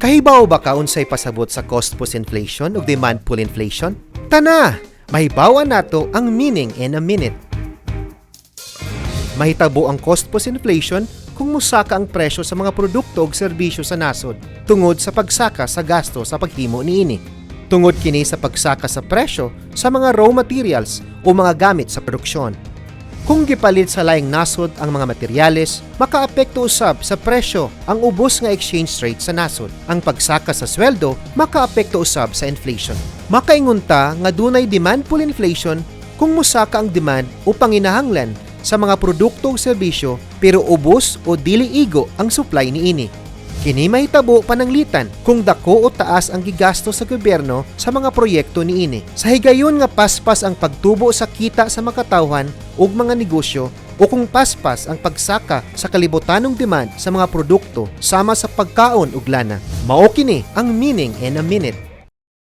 Kahibaw ba ka unsay pasabot sa cost push inflation ug demand pull inflation? Tana, mahibawan nato ang meaning in a minute. Mahitabo ang cost push inflation kung musaka ang presyo sa mga produkto ug serbisyo sa nasod tungod sa pagsaka sa gasto sa paghimo niini. Tungod kini sa pagsaka sa presyo sa mga raw materials o mga gamit sa produksyon. Kung gipalit sa laing nasod ang mga materyales, makaapekto usab sa presyo ang ubos nga exchange rate sa nasod. Ang pagsaka sa sweldo, makaapekto usab sa inflation. Makaingunta nga dunay demand pull inflation kung musaka ang demand o panginahanglan sa mga produkto o serbisyo pero ubos o dili igo ang supply niini. Kini mahitabo pananglitan kung dako o taas ang gigasto sa gobyerno sa mga proyekto niini. Sa higayon nga paspas ang pagtubo sa kita sa makatawhan ug mga negosyo o kung paspas ang pagsaka sa kalibutanong demand sa mga produkto sama sa pagkaon ug lana. Mao kini ang meaning in a minute.